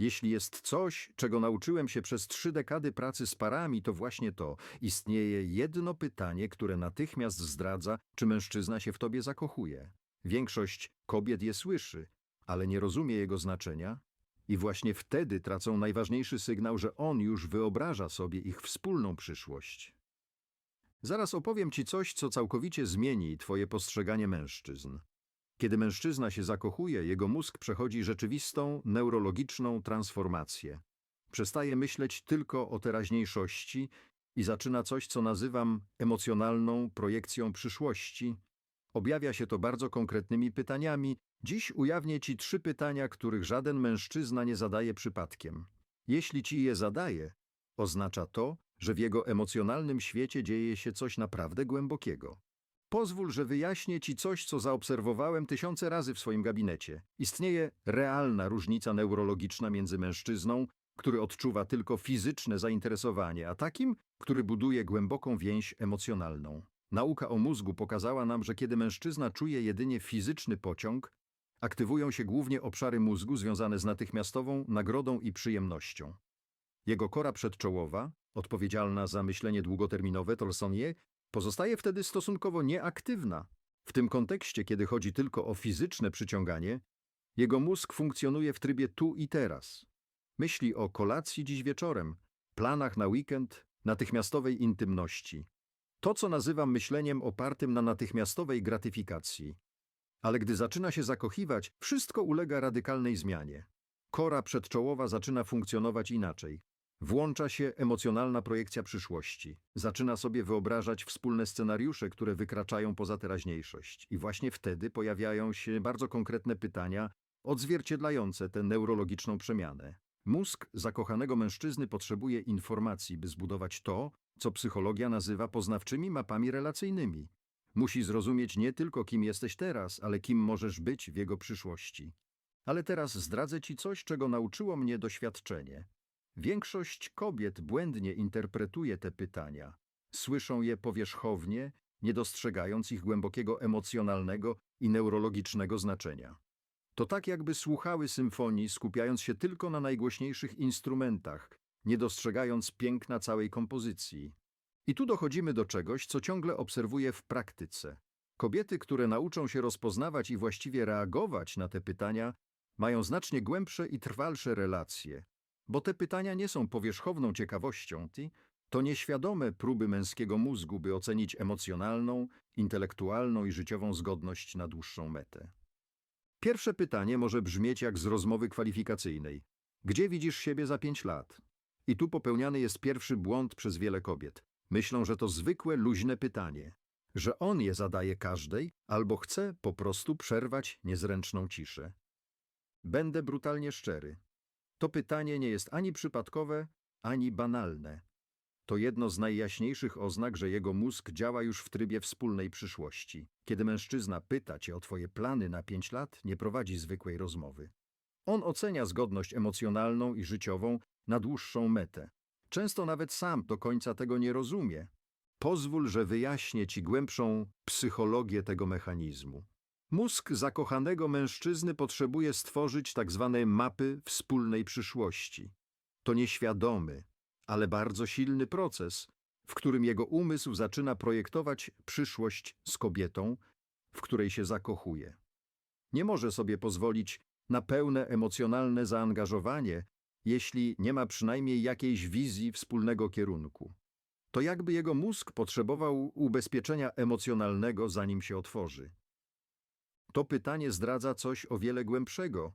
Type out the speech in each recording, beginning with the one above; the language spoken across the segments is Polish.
Jeśli jest coś, czego nauczyłem się przez trzy dekady pracy z parami, to właśnie to. Istnieje jedno pytanie, które natychmiast zdradza, czy mężczyzna się w tobie zakochuje. Większość kobiet je słyszy, ale nie rozumie jego znaczenia i właśnie wtedy tracą najważniejszy sygnał, że on już wyobraża sobie ich wspólną przyszłość. Zaraz opowiem ci coś, co całkowicie zmieni twoje postrzeganie mężczyzn. Kiedy mężczyzna się zakochuje, jego mózg przechodzi rzeczywistą, neurologiczną transformację. Przestaje myśleć tylko o teraźniejszości i zaczyna coś, co nazywam emocjonalną projekcją przyszłości. Objawia się to bardzo konkretnymi pytaniami. Dziś ujawnię ci trzy pytania, których żaden mężczyzna nie zadaje przypadkiem. Jeśli ci je zadaje, oznacza to, że w jego emocjonalnym świecie dzieje się coś naprawdę głębokiego. Pozwól, że wyjaśnię Ci coś, co zaobserwowałem tysiące razy w swoim gabinecie. Istnieje realna różnica neurologiczna między mężczyzną, który odczuwa tylko fizyczne zainteresowanie, a takim, który buduje głęboką więź emocjonalną. Nauka o mózgu pokazała nam, że kiedy mężczyzna czuje jedynie fizyczny pociąg, aktywują się głównie obszary mózgu związane z natychmiastową nagrodą i przyjemnością. Jego kora przedczołowa, odpowiedzialna za myślenie długoterminowe Tolsonie, pozostaje wtedy stosunkowo nieaktywna. W tym kontekście, kiedy chodzi tylko o fizyczne przyciąganie, jego mózg funkcjonuje w trybie tu i teraz. Myśli o kolacji dziś wieczorem, planach na weekend, natychmiastowej intymności. To, co nazywam myśleniem opartym na natychmiastowej gratyfikacji. Ale gdy zaczyna się zakochiwać, wszystko ulega radykalnej zmianie. Kora przedczołowa zaczyna funkcjonować inaczej. Włącza się emocjonalna projekcja przyszłości. Zaczyna sobie wyobrażać wspólne scenariusze, które wykraczają poza teraźniejszość. I właśnie wtedy pojawiają się bardzo konkretne pytania, odzwierciedlające tę neurologiczną przemianę. Mózg zakochanego mężczyzny potrzebuje informacji, by zbudować to, co psychologia nazywa poznawczymi mapami relacyjnymi. Musi zrozumieć nie tylko, kim jesteś teraz, ale kim możesz być w jego przyszłości. Ale teraz zdradzę ci coś, czego nauczyło mnie doświadczenie. Większość kobiet błędnie interpretuje te pytania. Słyszą je powierzchownie, nie dostrzegając ich głębokiego emocjonalnego i neurologicznego znaczenia. To tak jakby słuchały symfonii, skupiając się tylko na najgłośniejszych instrumentach, nie dostrzegając piękna całej kompozycji. I tu dochodzimy do czegoś, co ciągle obserwuję w praktyce. Kobiety, które nauczą się rozpoznawać i właściwie reagować na te pytania, mają znacznie głębsze i trwalsze relacje, bo te pytania nie są powierzchowną ciekawością, ty, to nieświadome próby męskiego mózgu, by ocenić emocjonalną, intelektualną i życiową zgodność na dłuższą metę. Pierwsze pytanie może brzmieć jak z rozmowy kwalifikacyjnej. Gdzie widzisz siebie za pięć lat? I tu popełniany jest pierwszy błąd przez wiele kobiet. Myślą, że to zwykłe, luźne pytanie, że on je zadaje każdej albo chce po prostu przerwać niezręczną ciszę. Będę brutalnie szczery. To pytanie nie jest ani przypadkowe, ani banalne. To jedno z najjaśniejszych oznak, że jego mózg działa już w trybie wspólnej przyszłości. Kiedy mężczyzna pyta cię o twoje plany na pięć lat, nie prowadzi zwykłej rozmowy. On ocenia zgodność emocjonalną i życiową na dłuższą metę. Często nawet sam do końca tego nie rozumie. Pozwól, że wyjaśnię ci głębszą psychologię tego mechanizmu. Mózg zakochanego mężczyzny potrzebuje stworzyć tak zwane mapy wspólnej przyszłości. To nieświadomy, ale bardzo silny proces, w którym jego umysł zaczyna projektować przyszłość z kobietą, w której się zakochuje. Nie może sobie pozwolić na pełne emocjonalne zaangażowanie, jeśli nie ma przynajmniej jakiejś wizji wspólnego kierunku. To jakby jego mózg potrzebował ubezpieczenia emocjonalnego, zanim się otworzy. To pytanie zdradza coś o wiele głębszego.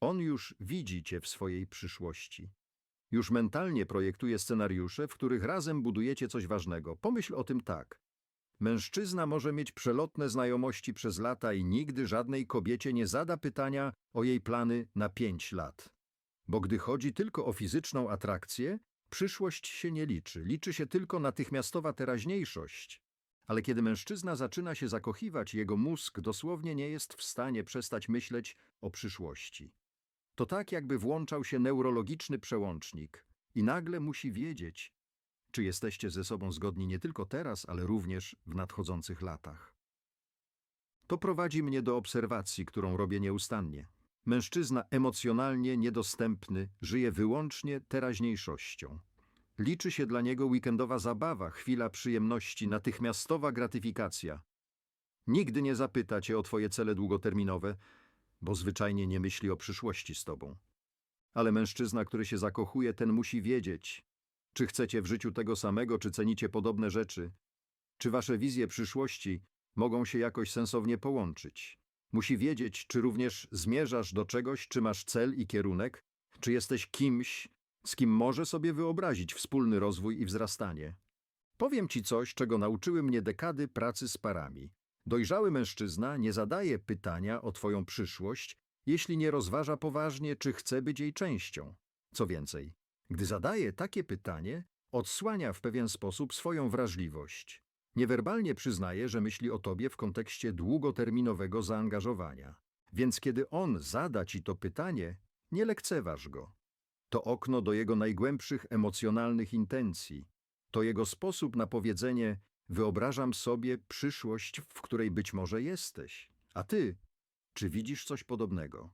On już widzi cię w swojej przyszłości. Już mentalnie projektuje scenariusze, w których razem budujecie coś ważnego. Pomyśl o tym tak. Mężczyzna może mieć przelotne znajomości przez lata i nigdy żadnej kobiecie nie zada pytania o jej plany na pięć lat. Bo gdy chodzi tylko o fizyczną atrakcję, przyszłość się nie liczy, liczy się tylko natychmiastowa teraźniejszość. Ale kiedy mężczyzna zaczyna się zakochiwać, jego mózg dosłownie nie jest w stanie przestać myśleć o przyszłości. To tak, jakby włączał się neurologiczny przełącznik i nagle musi wiedzieć, czy jesteście ze sobą zgodni nie tylko teraz, ale również w nadchodzących latach. To prowadzi mnie do obserwacji, którą robię nieustannie. Mężczyzna emocjonalnie niedostępny żyje wyłącznie teraźniejszością. Liczy się dla niego weekendowa zabawa, chwila przyjemności, natychmiastowa gratyfikacja. Nigdy nie zapyta cię o twoje cele długoterminowe, bo zwyczajnie nie myśli o przyszłości z tobą. Ale mężczyzna, który się zakochuje, ten musi wiedzieć, czy chcecie w życiu tego samego, czy cenicie podobne rzeczy, czy wasze wizje przyszłości mogą się jakoś sensownie połączyć. Musi wiedzieć, czy również zmierzasz do czegoś, czy masz cel i kierunek, czy jesteś kimś, z kim może sobie wyobrazić wspólny rozwój i wzrastanie. Powiem ci coś, czego nauczyły mnie dekady pracy z parami. Dojrzały mężczyzna nie zadaje pytania o twoją przyszłość, jeśli nie rozważa poważnie, czy chce być jej częścią. Co więcej, gdy zadaje takie pytanie, odsłania w pewien sposób swoją wrażliwość. Niewerbalnie przyznaje, że myśli o tobie w kontekście długoterminowego zaangażowania. Więc kiedy on zada ci to pytanie, nie lekceważ go. To okno do jego najgłębszych emocjonalnych intencji. To jego sposób na powiedzenie: Wyobrażam sobie przyszłość, w której być może jesteś. A ty, czy widzisz coś podobnego?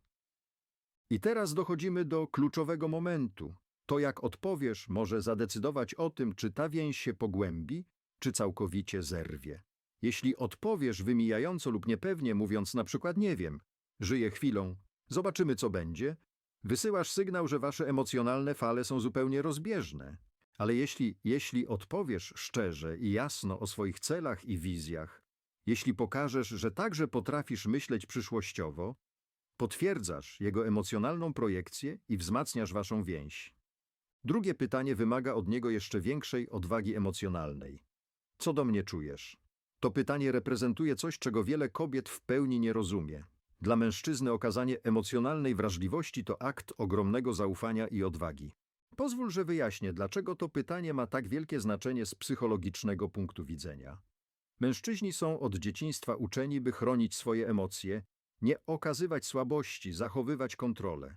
I teraz dochodzimy do kluczowego momentu. To, jak odpowiesz, może zadecydować o tym, czy ta więź się pogłębi, czy całkowicie zerwie. Jeśli odpowiesz wymijająco lub niepewnie, mówiąc na przykład nie wiem, żyję chwilą, zobaczymy co będzie, wysyłasz sygnał, że wasze emocjonalne fale są zupełnie rozbieżne. Ale jeśli, jeśli odpowiesz szczerze i jasno o swoich celach i wizjach, jeśli pokażesz, że także potrafisz myśleć przyszłościowo, potwierdzasz jego emocjonalną projekcję i wzmacniasz waszą więź. Drugie pytanie wymaga od niego jeszcze większej odwagi emocjonalnej. Co do mnie czujesz? To pytanie reprezentuje coś, czego wiele kobiet w pełni nie rozumie. Dla mężczyzny okazanie emocjonalnej wrażliwości to akt ogromnego zaufania i odwagi. Pozwól, że wyjaśnię, dlaczego to pytanie ma tak wielkie znaczenie z psychologicznego punktu widzenia. Mężczyźni są od dzieciństwa uczeni, by chronić swoje emocje, nie okazywać słabości, zachowywać kontrolę.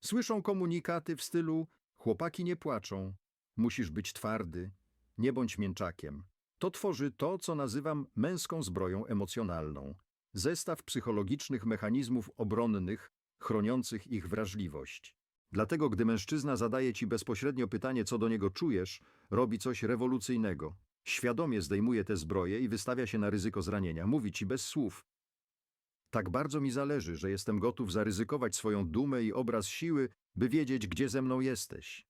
Słyszą komunikaty w stylu: chłopaki nie płaczą, musisz być twardy, nie bądź mięczakiem. To tworzy to, co nazywam męską zbroją emocjonalną zestaw psychologicznych mechanizmów obronnych, chroniących ich wrażliwość. Dlatego, gdy mężczyzna zadaje ci bezpośrednio pytanie, co do niego czujesz, robi coś rewolucyjnego. Świadomie zdejmuje te zbroje i wystawia się na ryzyko zranienia. Mówi ci bez słów. Tak bardzo mi zależy, że jestem gotów zaryzykować swoją dumę i obraz siły, by wiedzieć, gdzie ze mną jesteś.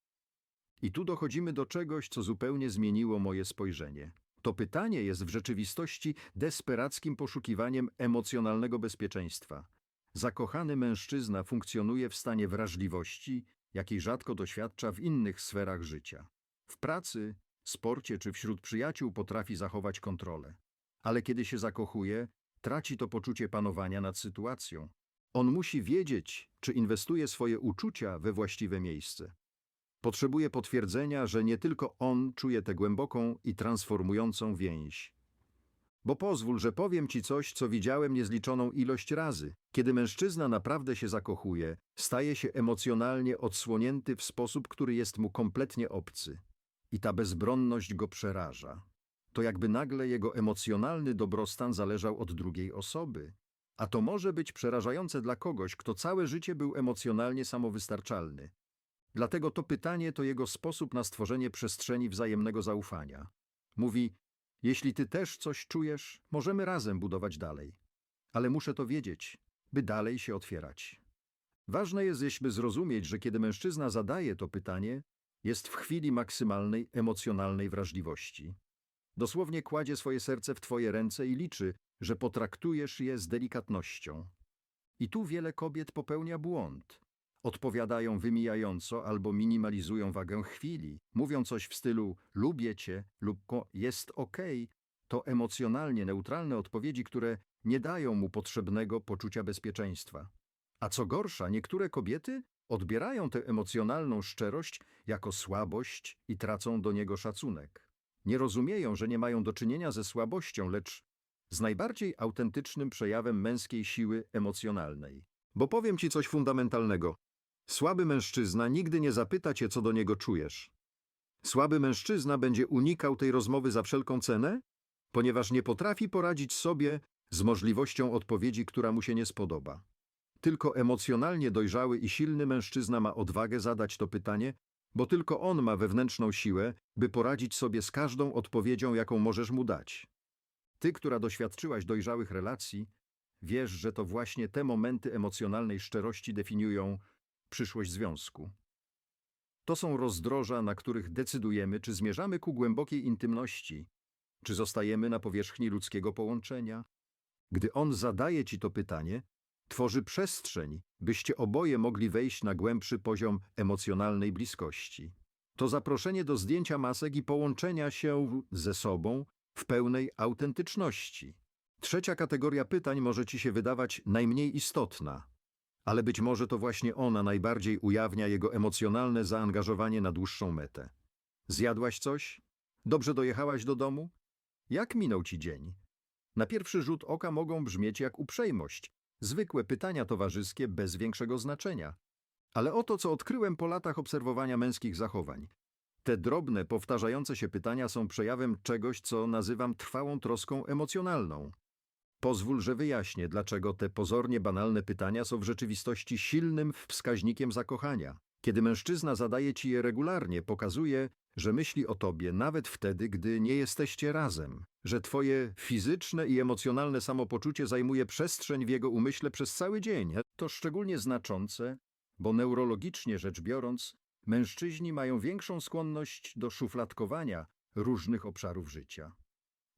I tu dochodzimy do czegoś, co zupełnie zmieniło moje spojrzenie. To pytanie jest w rzeczywistości desperackim poszukiwaniem emocjonalnego bezpieczeństwa. Zakochany mężczyzna funkcjonuje w stanie wrażliwości, jakiej rzadko doświadcza w innych sferach życia. W pracy, sporcie czy wśród przyjaciół potrafi zachować kontrolę. Ale kiedy się zakochuje, traci to poczucie panowania nad sytuacją. On musi wiedzieć, czy inwestuje swoje uczucia we właściwe miejsce. Potrzebuje potwierdzenia, że nie tylko on czuje tę głęboką i transformującą więź. Bo pozwól, że powiem ci coś, co widziałem niezliczoną ilość razy. Kiedy mężczyzna naprawdę się zakochuje, staje się emocjonalnie odsłonięty w sposób, który jest mu kompletnie obcy. I ta bezbronność go przeraża. To jakby nagle jego emocjonalny dobrostan zależał od drugiej osoby. A to może być przerażające dla kogoś, kto całe życie był emocjonalnie samowystarczalny. Dlatego to pytanie to jego sposób na stworzenie przestrzeni wzajemnego zaufania. Mówi: Jeśli ty też coś czujesz, możemy razem budować dalej. Ale muszę to wiedzieć, by dalej się otwierać. Ważne jest, by zrozumieć, że kiedy mężczyzna zadaje to pytanie, jest w chwili maksymalnej emocjonalnej wrażliwości. Dosłownie kładzie swoje serce w twoje ręce i liczy, że potraktujesz je z delikatnością. I tu wiele kobiet popełnia błąd. Odpowiadają wymijająco albo minimalizują wagę chwili. Mówią coś w stylu lubię cię lub jest okej. To emocjonalnie neutralne odpowiedzi, które nie dają mu potrzebnego poczucia bezpieczeństwa. A co gorsza, niektóre kobiety odbierają tę emocjonalną szczerość jako słabość i tracą do niego szacunek. Nie rozumieją, że nie mają do czynienia ze słabością, lecz z najbardziej autentycznym przejawem męskiej siły emocjonalnej. Bo powiem ci coś fundamentalnego. Słaby mężczyzna nigdy nie zapyta cię, co do niego czujesz. Słaby mężczyzna będzie unikał tej rozmowy za wszelką cenę, ponieważ nie potrafi poradzić sobie z możliwością odpowiedzi, która mu się nie spodoba. Tylko emocjonalnie dojrzały i silny mężczyzna ma odwagę zadać to pytanie, bo tylko on ma wewnętrzną siłę, by poradzić sobie z każdą odpowiedzią, jaką możesz mu dać. Ty, która doświadczyłaś dojrzałych relacji, wiesz, że to właśnie te momenty emocjonalnej szczerości definiują przyszłość związku. To są rozdroża, na których decydujemy, czy zmierzamy ku głębokiej intymności, czy zostajemy na powierzchni ludzkiego połączenia. Gdy on zadaje ci to pytanie, tworzy przestrzeń, byście oboje mogli wejść na głębszy poziom emocjonalnej bliskości. To zaproszenie do zdjęcia masek i połączenia się ze sobą w pełnej autentyczności. Trzecia kategoria pytań może ci się wydawać najmniej istotna, ale być może to właśnie ona najbardziej ujawnia jego emocjonalne zaangażowanie na dłuższą metę. Zjadłaś coś? Dobrze dojechałaś do domu? Jak minął ci dzień? Na pierwszy rzut oka mogą brzmieć jak uprzejmość, zwykłe pytania towarzyskie bez większego znaczenia. Ale oto co odkryłem po latach obserwowania męskich zachowań. Te drobne, powtarzające się pytania są przejawem czegoś, co nazywam trwałą troską emocjonalną. Pozwól, że wyjaśnię, dlaczego te pozornie banalne pytania są w rzeczywistości silnym wskaźnikiem zakochania. Kiedy mężczyzna zadaje ci je regularnie, pokazuje, że myśli o tobie nawet wtedy, gdy nie jesteście razem, że twoje fizyczne i emocjonalne samopoczucie zajmuje przestrzeń w jego umyśle przez cały dzień. To szczególnie znaczące, bo neurologicznie rzecz biorąc, mężczyźni mają większą skłonność do szufladkowania różnych obszarów życia.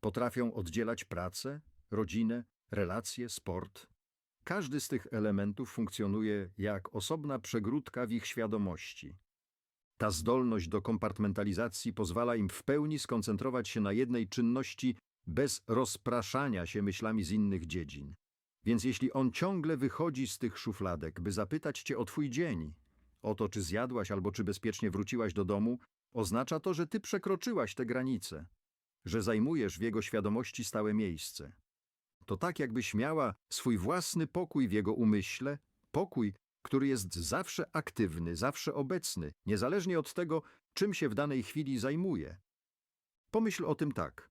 Potrafią oddzielać pracę, rodzinę, relacje, sport. Każdy z tych elementów funkcjonuje jak osobna przegródka w ich świadomości. Ta zdolność do kompartmentalizacji pozwala im w pełni skoncentrować się na jednej czynności bez rozpraszania się myślami z innych dziedzin. Więc jeśli on ciągle wychodzi z tych szufladek, by zapytać cię o twój dzień, o to, czy zjadłaś albo czy bezpiecznie wróciłaś do domu, oznacza to, że ty przekroczyłaś te granice, że zajmujesz w jego świadomości stałe miejsce. To tak, jakbyś miała swój własny pokój w jego umyśle, pokój, który jest zawsze aktywny, zawsze obecny, niezależnie od tego, czym się w danej chwili zajmuje. Pomyśl o tym tak.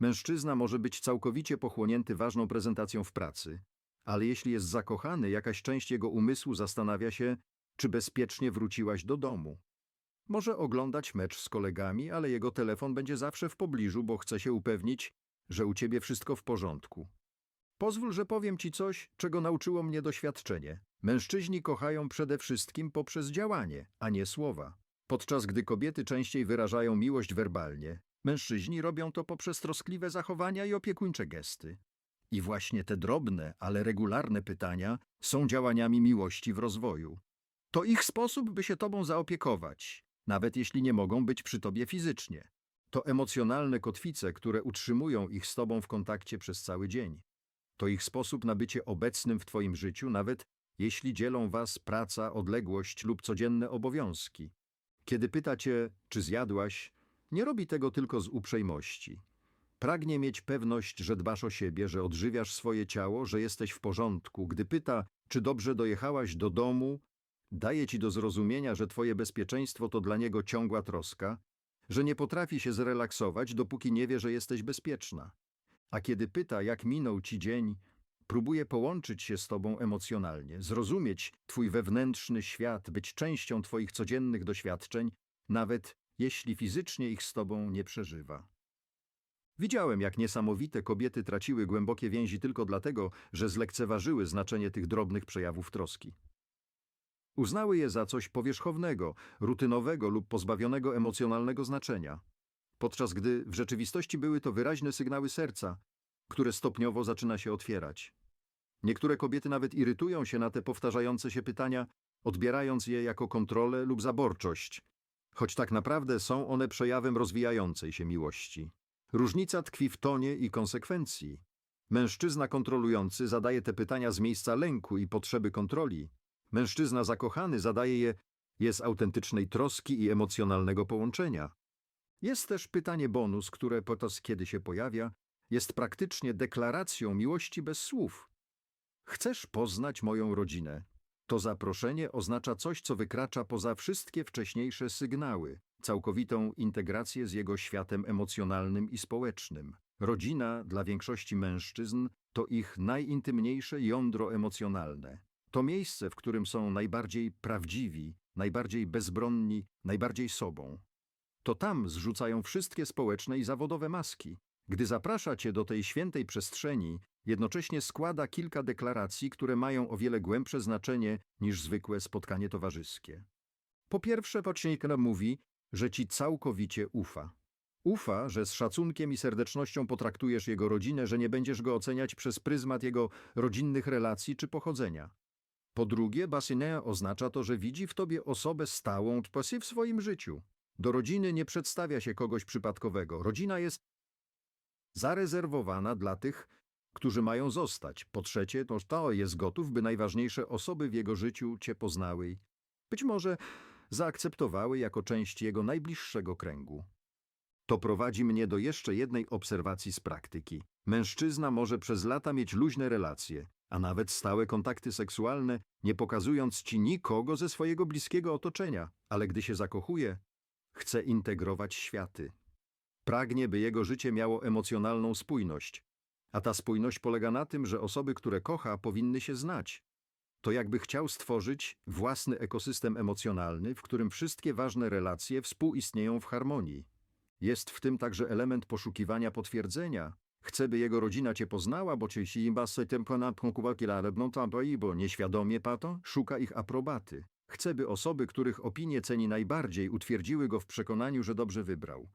Mężczyzna może być całkowicie pochłonięty ważną prezentacją w pracy, ale jeśli jest zakochany, jakaś część jego umysłu zastanawia się, czy bezpiecznie wróciłaś do domu. Może oglądać mecz z kolegami, ale jego telefon będzie zawsze w pobliżu, bo chce się upewnić, że u ciebie wszystko w porządku. Pozwól, że powiem ci coś, czego nauczyło mnie doświadczenie. Mężczyźni kochają przede wszystkim poprzez działanie, a nie słowa. Podczas gdy kobiety częściej wyrażają miłość werbalnie, mężczyźni robią to poprzez troskliwe zachowania i opiekuńcze gesty. I właśnie te drobne, ale regularne pytania są działaniami miłości w rozwoju. To ich sposób, by się tobą zaopiekować, nawet jeśli nie mogą być przy tobie fizycznie. To emocjonalne kotwice, które utrzymują ich z tobą w kontakcie przez cały dzień. To ich sposób na bycie obecnym w twoim życiu, nawet jeśli dzielą was praca, odległość lub codzienne obowiązki. Kiedy pyta cię, czy zjadłaś, nie robi tego tylko z uprzejmości. Pragnie mieć pewność, że dbasz o siebie, że odżywiasz swoje ciało, że jesteś w porządku. Gdy pyta, czy dobrze dojechałaś do domu, daje ci do zrozumienia, że twoje bezpieczeństwo to dla niego ciągła troska, że nie potrafi się zrelaksować, dopóki nie wie, że jesteś bezpieczna. A kiedy pyta, jak minął ci dzień, próbuje połączyć się z tobą emocjonalnie, zrozumieć twój wewnętrzny świat, być częścią twoich codziennych doświadczeń, nawet jeśli fizycznie ich z tobą nie przeżywa. Widziałem, jak niesamowite kobiety traciły głębokie więzi tylko dlatego, że zlekceważyły znaczenie tych drobnych przejawów troski. Uznały je za coś powierzchownego, rutynowego lub pozbawionego emocjonalnego znaczenia, podczas gdy w rzeczywistości były to wyraźne sygnały serca, które stopniowo zaczyna się otwierać. Niektóre kobiety nawet irytują się na te powtarzające się pytania, odbierając je jako kontrolę lub zaborczość, choć tak naprawdę są one przejawem rozwijającej się miłości. Różnica tkwi w tonie i konsekwencji. Mężczyzna kontrolujący zadaje te pytania z miejsca lęku i potrzeby kontroli. Mężczyzna zakochany zadaje je, z autentycznej troski i emocjonalnego połączenia. Jest też pytanie bonus, które podczas kiedy się pojawia, jest praktycznie deklaracją miłości bez słów. Chcesz poznać moją rodzinę? To zaproszenie oznacza coś, co wykracza poza wszystkie wcześniejsze sygnały, całkowitą integrację z jego światem emocjonalnym i społecznym. Rodzina dla większości mężczyzn to ich najintymniejsze jądro emocjonalne. To miejsce, w którym są najbardziej prawdziwi, najbardziej bezbronni, najbardziej sobą. To tam zrzucają wszystkie społeczne i zawodowe maski. Gdy zaprasza cię do tej świętej przestrzeni, jednocześnie składa kilka deklaracji, które mają o wiele głębsze znaczenie niż zwykłe spotkanie towarzyskie. Po pierwsze, Pocznikra mówi, że ci całkowicie ufa. Ufa, że z szacunkiem i serdecznością potraktujesz jego rodzinę, że nie będziesz go oceniać przez pryzmat jego rodzinnych relacji czy pochodzenia. Po drugie, Basinea oznacza to, że widzi w tobie osobę stałą w swoim życiu. Do rodziny nie przedstawia się kogoś przypadkowego. Rodzina jest zarezerwowana dla tych, którzy mają zostać. Po trzecie, to to jest gotów, by najważniejsze osoby w jego życiu cię poznały. Być może zaakceptowały jako część jego najbliższego kręgu. To prowadzi mnie do jeszcze jednej obserwacji z praktyki. Mężczyzna może przez lata mieć luźne relacje, a nawet stałe kontakty seksualne, nie pokazując ci nikogo ze swojego bliskiego otoczenia, ale gdy się zakochuje, chce integrować światy. Pragnie, by jego życie miało emocjonalną spójność, a ta spójność polega na tym, że osoby, które kocha, powinny się znać. To jakby chciał stworzyć własny ekosystem emocjonalny, w którym wszystkie ważne relacje współistnieją w harmonii. Jest w tym także element poszukiwania potwierdzenia. Chce, by jego rodzina cię poznała, bo cię si basy tempona bo nieświadomie pato szuka ich aprobaty. Chce, by osoby, których opinie ceni najbardziej, utwierdziły go w przekonaniu, że dobrze wybrał.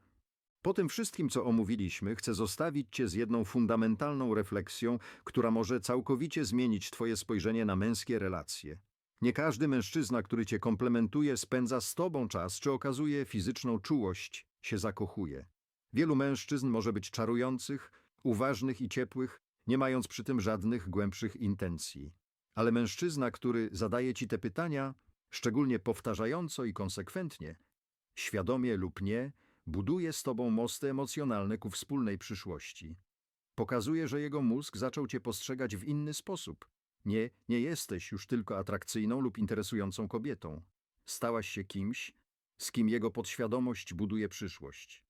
Po tym wszystkim, co omówiliśmy, chcę zostawić Cię z jedną fundamentalną refleksją, która może całkowicie zmienić Twoje spojrzenie na męskie relacje. Nie każdy mężczyzna, który Cię komplementuje, spędza z Tobą czas czy okazuje fizyczną czułość, się zakochuje. Wielu mężczyzn może być czarujących, uważnych i ciepłych, nie mając przy tym żadnych głębszych intencji. Ale mężczyzna, który zadaje Ci te pytania, szczególnie powtarzająco i konsekwentnie, świadomie lub nie, buduje z tobą mosty emocjonalne ku wspólnej przyszłości. Pokazuje, że jego mózg zaczął cię postrzegać w inny sposób. Nie, nie jesteś już tylko atrakcyjną lub interesującą kobietą. Stałaś się kimś, z kim jego podświadomość buduje przyszłość.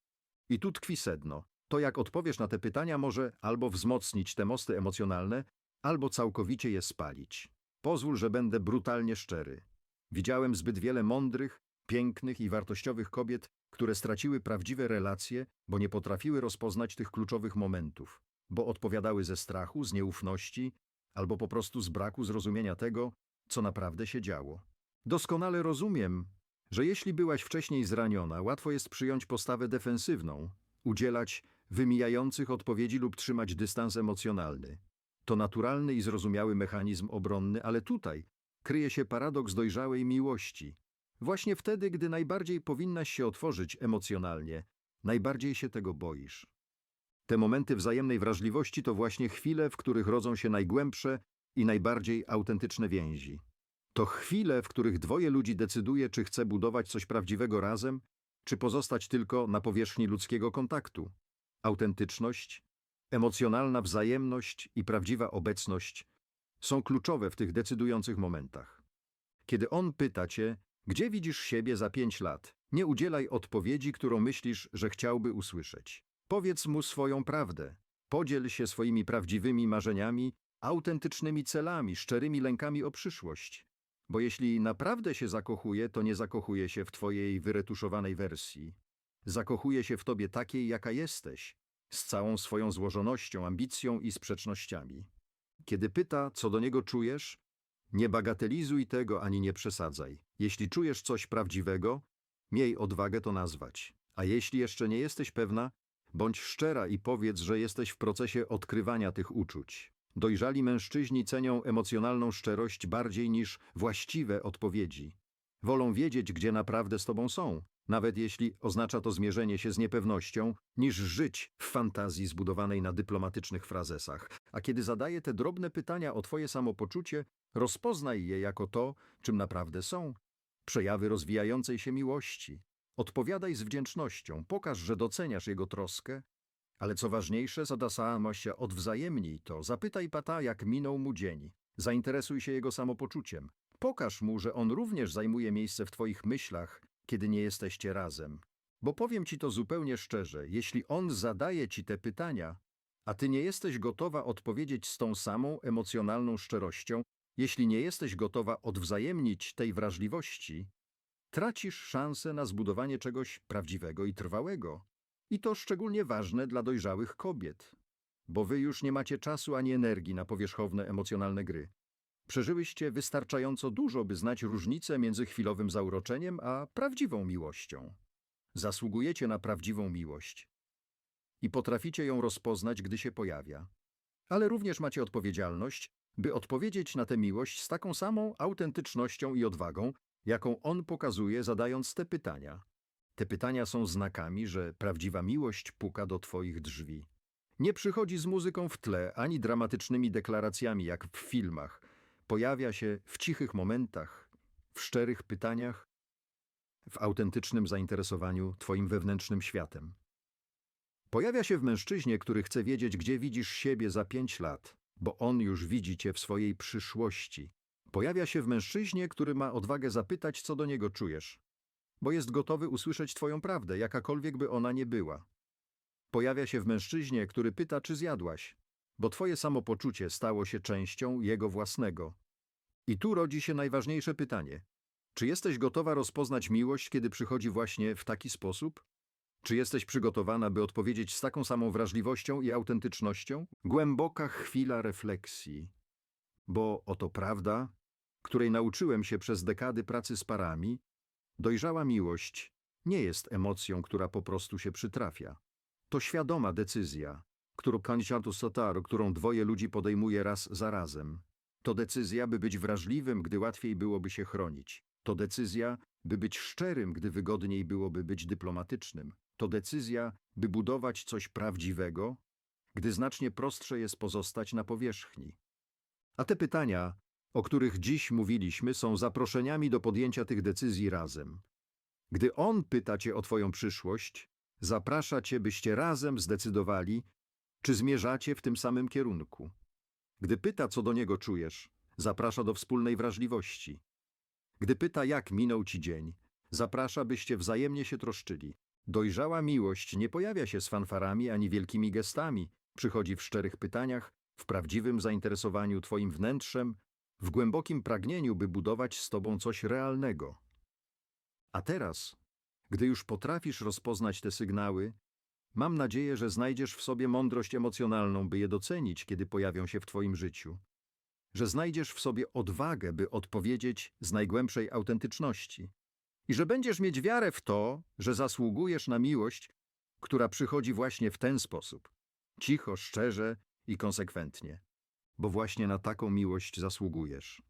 I tu tkwi sedno. To, jak odpowiesz na te pytania, może albo wzmocnić te mosty emocjonalne, albo całkowicie je spalić. Pozwól, że będę brutalnie szczery. Widziałem zbyt wiele mądrych, pięknych i wartościowych kobiet, które straciły prawdziwe relacje, bo nie potrafiły rozpoznać tych kluczowych momentów, bo odpowiadały ze strachu, z nieufności, albo po prostu z braku zrozumienia tego, co naprawdę się działo. Doskonale rozumiem, że jeśli byłaś wcześniej zraniona, łatwo jest przyjąć postawę defensywną, udzielać wymijających odpowiedzi lub trzymać dystans emocjonalny. To naturalny i zrozumiały mechanizm obronny, ale tutaj kryje się paradoks dojrzałej miłości, Właśnie wtedy, gdy najbardziej powinnaś się otworzyć emocjonalnie, najbardziej się tego boisz. Te momenty wzajemnej wrażliwości to właśnie chwile, w których rodzą się najgłębsze i najbardziej autentyczne więzi. To chwile, w których dwoje ludzi decyduje, czy chce budować coś prawdziwego razem, czy pozostać tylko na powierzchni ludzkiego kontaktu. Autentyczność, emocjonalna wzajemność i prawdziwa obecność są kluczowe w tych decydujących momentach. Kiedy on pyta cię, gdzie widzisz siebie za pięć lat? Nie udzielaj odpowiedzi, którą myślisz, że chciałby usłyszeć. Powiedz mu swoją prawdę. Podziel się swoimi prawdziwymi marzeniami, autentycznymi celami, szczerymi lękami o przyszłość. Bo jeśli naprawdę się zakochuje, to nie zakochuje się w twojej wyretuszowanej wersji. Zakochuje się w tobie takiej, jaka jesteś, z całą swoją złożonością, ambicją i sprzecznościami. Kiedy pyta, co do niego czujesz, nie bagatelizuj tego ani nie przesadzaj. Jeśli czujesz coś prawdziwego, miej odwagę to nazwać. A jeśli jeszcze nie jesteś pewna, bądź szczera i powiedz, że jesteś w procesie odkrywania tych uczuć. Dojrzali mężczyźni cenią emocjonalną szczerość bardziej niż właściwe odpowiedzi. Wolą wiedzieć, gdzie naprawdę z tobą są, nawet jeśli oznacza to zmierzenie się z niepewnością, niż żyć w fantazji zbudowanej na dyplomatycznych frazesach. A kiedy zadaje te drobne pytania o twoje samopoczucie, rozpoznaj je jako to, czym naprawdę są. Przejawy rozwijającej się miłości. Odpowiadaj z wdzięcznością, pokaż, że doceniasz jego troskę, ale co ważniejsze, zadasama się odwzajemnij to. Zapytaj Pata, jak minął mu dzień. Zainteresuj się jego samopoczuciem. Pokaż mu, że on również zajmuje miejsce w twoich myślach, kiedy nie jesteście razem. Bo powiem ci to zupełnie szczerze, jeśli on zadaje ci te pytania, a ty nie jesteś gotowa odpowiedzieć z tą samą emocjonalną szczerością, Jeśli nie jesteś gotowa odwzajemnić tej wrażliwości, tracisz szansę na zbudowanie czegoś prawdziwego i trwałego. I to szczególnie ważne dla dojrzałych kobiet, bo wy już nie macie czasu ani energii na powierzchowne emocjonalne gry. Przeżyłyście wystarczająco dużo, by znać różnicę między chwilowym zauroczeniem a prawdziwą miłością. Zasługujecie na prawdziwą miłość i potraficie ją rozpoznać, gdy się pojawia. Ale również macie odpowiedzialność, by odpowiedzieć na tę miłość z taką samą autentycznością i odwagą, jaką on pokazuje, zadając te pytania. Te pytania są znakami, że prawdziwa miłość puka do twoich drzwi. Nie przychodzi z muzyką w tle, ani dramatycznymi deklaracjami, jak w filmach. Pojawia się w cichych momentach, w szczerych pytaniach, w autentycznym zainteresowaniu twoim wewnętrznym światem. Pojawia się w mężczyźnie, który chce wiedzieć, gdzie widzisz siebie za pięć lat, bo on już widzi cię w swojej przyszłości. Pojawia się w mężczyźnie, który ma odwagę zapytać, co do niego czujesz, bo jest gotowy usłyszeć twoją prawdę, jakakolwiek by ona nie była. Pojawia się w mężczyźnie, który pyta, czy zjadłaś, bo twoje samopoczucie stało się częścią jego własnego. I tu rodzi się najważniejsze pytanie. Czy jesteś gotowa rozpoznać miłość, kiedy przychodzi właśnie w taki sposób? Czy jesteś przygotowana, by odpowiedzieć z taką samą wrażliwością i autentycznością? Głęboka chwila refleksji. Bo oto prawda, której nauczyłem się przez dekady pracy z parami, dojrzała miłość nie jest emocją, która po prostu się przytrafia. To świadoma decyzja, którą kanciatu sotaru, którą dwoje ludzi podejmuje raz za razem. To decyzja, by być wrażliwym, gdy łatwiej byłoby się chronić. To decyzja, by być szczerym, gdy wygodniej byłoby być dyplomatycznym. To decyzja, by budować coś prawdziwego, gdy znacznie prostsze jest pozostać na powierzchni. A te pytania, o których dziś mówiliśmy, są zaproszeniami do podjęcia tych decyzji razem. Gdy on pyta cię o twoją przyszłość, zaprasza cię, byście razem zdecydowali, czy zmierzacie w tym samym kierunku. Gdy pyta, co do niego czujesz, zaprasza do wspólnej wrażliwości. Gdy pyta, jak minął ci dzień, zaprasza, byście wzajemnie się troszczyli. Dojrzała miłość nie pojawia się z fanfarami ani wielkimi gestami, przychodzi w szczerych pytaniach, w prawdziwym zainteresowaniu twoim wnętrzem, w głębokim pragnieniu, by budować z tobą coś realnego. A teraz, gdy już potrafisz rozpoznać te sygnały, mam nadzieję, że znajdziesz w sobie mądrość emocjonalną, by je docenić, kiedy pojawią się w twoim życiu. Że znajdziesz w sobie odwagę, by odpowiedzieć z najgłębszej autentyczności. I że będziesz mieć wiarę w to, że zasługujesz na miłość, która przychodzi właśnie w ten sposób. Cicho, szczerze i konsekwentnie. Bo właśnie na taką miłość zasługujesz.